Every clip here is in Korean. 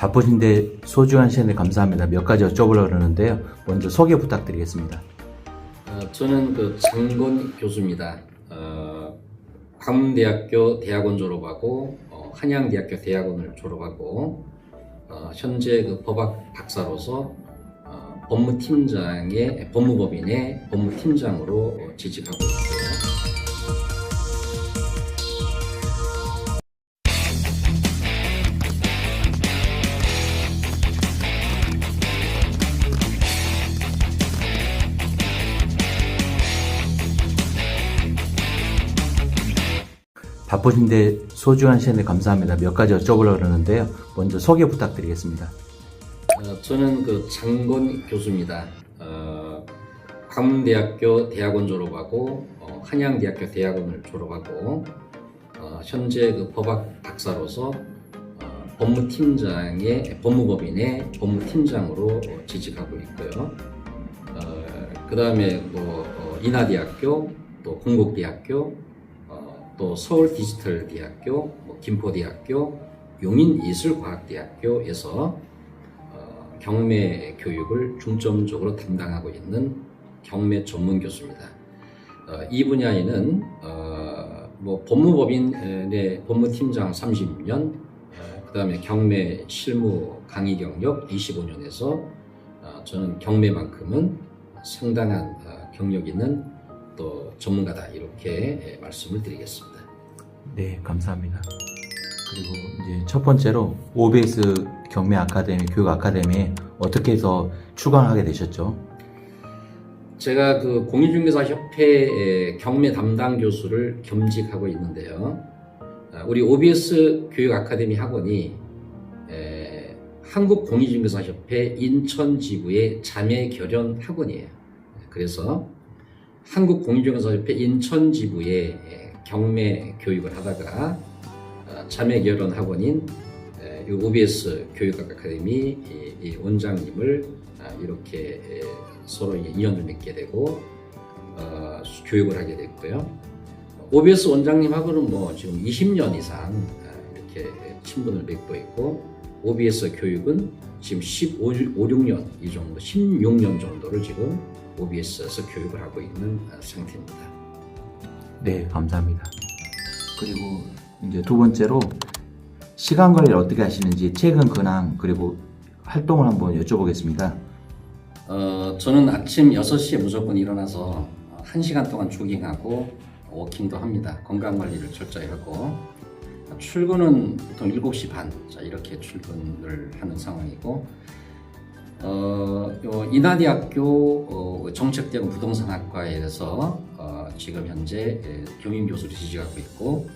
바쁘신데 소중한 시간에 감사합니다. 몇 가지 여쭤보려고 그러는데요. 먼저 소개 부탁드리겠습니다. 어, 저는 그 장건 교수입니다. 어, 광문대학교 대학원 졸업하고 어, 한양대학교 대학원을 졸업하고 어, 현재 그 법학 박사로서 어, 법무팀장의 법무법인의 법무팀장으로 어, 재직하고 있고요. 바쁘신데 소중한 시간에 감사합니다. 몇 가지 여쭤보려고 그러는데요. 먼저 소개 부탁드리겠습니다. 어, 저는 그 장건 교수입니다. 어, 광문대학교 대학원 졸업하고 어, 한양대학교 대학원을 졸업하고 어, 현재 그 법학 박사로서 어, 법무팀장의 법무법인의 법무팀장으로 어, 재직하고 있고요. 그 다음에 뭐 어, 인하대학교, 또 공국대학교, 어, 또 서울 디지털 대학교, 뭐 김포대학교, 용인예술과학대학교에서 어, 경매 교육을 중점적으로 담당하고 있는 경매 전문 교수입니다. 어, 이 분야에는 어, 뭐 법무법인의 법무팀장 30년, 그 다음에 경매 실무 강의 경력 25년에서 어, 저는 경매만큼은 상당한 어, 경력 있는 또 전문가다 이렇게 예, 말씀을 드리겠습니다. 네, 감사합니다. 그리고 이제 첫 번째로 OBS 경매 아카데미 교육 아카데미에 어떻게 해서 출강하게 되셨죠? 제가 그 공인중개사 협회 경매 담당 교수를 겸직하고 있는데요. 아, 우리 OBS 교육 아카데미 학원이 에, 한국 공인중개사 협회 인천 지부의 자매 결연 학원이에요. 그래서 한국 공인중개사 협회 인천 지부의 에, 경매 교육을 하다가 어, 자매 결연 학원인 OBS 교육 아카데미 원장님을 아, 이렇게 에, 서로 인연을 맺게 되고 어, 수- 교육을 하게 됐고요. OBS 원장님하고는 뭐 지금 20년 이상 아, 이렇게 친분을 맺고 있고 OBS 교육은 지금 15, 5, 6년 이 정도, 16년 정도를 지금 OBS에서 교육을 하고 있는 아, 상태입니다. 네, 감사합니다. 그리고 이제 두 번째로 시간 관리를 어떻게 하시는지 최근 근황 그리고 활동을 한번 여쭤보겠습니다. 어, 저는 아침 6시에 무조건 일어나서 1시간 동안 조깅하고 워킹도 합니다. 건강 관리를 철저히 하고 출근은 보통 7시 반 자, 이렇게 출근을 하는 상황이고 어, 요 인하대학교 어, 정책대응 부동산학과에서 어, 지금 현재 예, 교민 교수로 지직하고 있고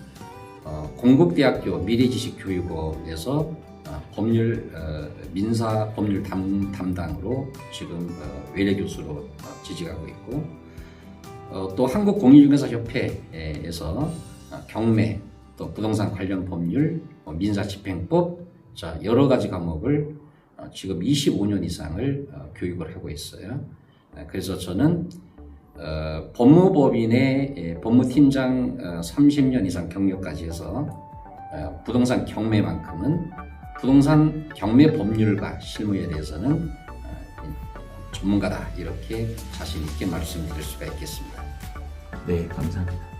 어, 공국대학교 미래지식교육원에서 어, 법률 어, 민사 법률 담, 담당으로 지금 어, 외래 교수로 어, 지직하고 있고 어, 또 한국 공인중개사협회에서 어, 경매 또 부동산 관련 법률 어, 민사집행법 자 여러 가지 과목을 어, 지금 25년 이상을 어, 교육을 하고 있어요. 네, 그래서 저는 어, 법무법인의 예, 법무팀장 어, 30년 이상 경력까지 해서 어, 부동산 경매만큼은 부동산 경매 법률과 실무에 대해서는 어, 전문가다 이렇게 자신 있게 말씀드릴 수가 있겠습니다. 네, 감사합니다.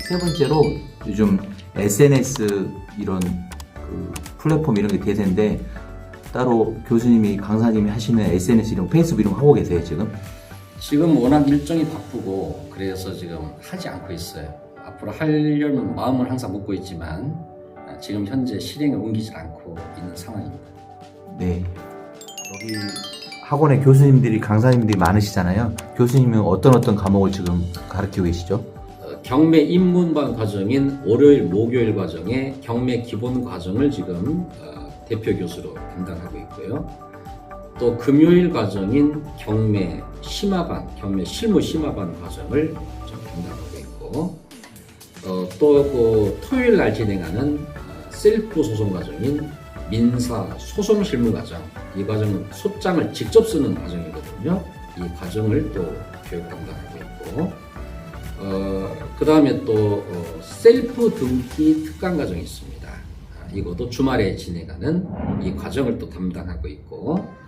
세 번째로 요즘 SNS 이런 그 플랫폼 이런 게 대세인데 따로 교수님이 강사님이 하시는 SNS 이런 페이스북 이런 거 하고 계세요 지금? 지금 워낙 일정이 바쁘고 그래서 지금 하지 않고 있어요. 앞으로 하려는 마음은 항상 먹고 있지만 아, 지금 현재 실행에 옮기질 않고 있는 상황입니다. 네. 여기 학원에 교수님들이 강사님들이 많으시잖아요. 교수님은 어떤 어떤 과목을 지금 가르치고 계시죠? 어, 경매 입문반 과정인 월요일, 목요일 과정의 경매 기본 과정을 지금 어, 대표 교수로 담당하고 있고요. 또 금요일 과정인 경매 심화반, 경매 실무 심화반 과정을 좀 담당하고 있고, 어, 또그 토요일 날 진행하는 어, 셀프 소송 과정인 민사 소송 실무 과정, 이 과정은 소장을 직접 쓰는 과정이거든요. 이 과정을 또 교육 담당하고 있고, 어, 그 다음에 또 어, 셀프 등기 특강 과정이 있습니다. 아, 이것도 주말에 진행하는 이 과정을 또 담당하고 있고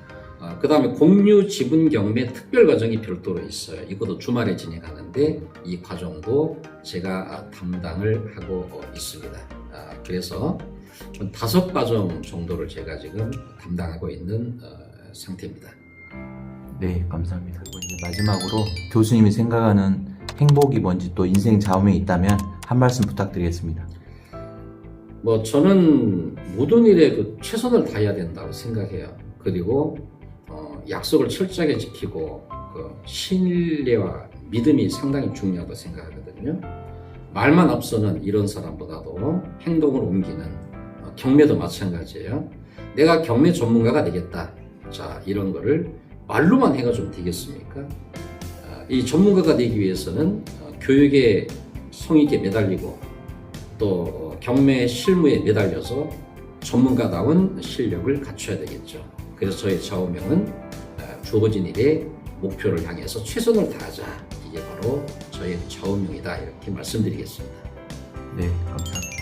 그 다음에 공유 지분 경매 특별 과정이 별도로 있어요. 이것도 주말에 진행하는데 이 과정도 제가 아, 담당을 하고 어, 있습니다. 아, 그래서 한 다섯 과정 정도를 제가 지금 담당하고 있는 어, 상태입니다. 네, 감사합니다. 그리고 이제 마지막으로 교수님이 생각하는 행복이 뭔지 또 인생 좌우명이 있다면 한 말씀 부탁드리겠습니다. 뭐 저는 모든 일에 그 최선을 다해야 된다고 생각해요. 그리고 어, 약속을 철저하게 지키고 그 신뢰와 믿음이 상당히 중요하다고 생각하거든요. 말만 앞서는 이런 사람보다도 행동을 옮기는 어, 경매도 마찬가지예요. 내가 경매 전문가가 되겠다. 자 이런 거를 말로만 해가 좀 되겠습니까? 어, 이 전문가가 되기 위해서는 어, 교육에 성의 있게 매달리고 또 어, 경매 실무에 매달려서 전문가다운 실력을 갖춰야 되겠죠. 그래서 저의 좌우명은 어, 주어진 일에 목표를 향해서 최선을 다하자. 이게 바로 저의 좌우명이다. 이렇게 말씀드리겠습니다. 네, 감사합니다.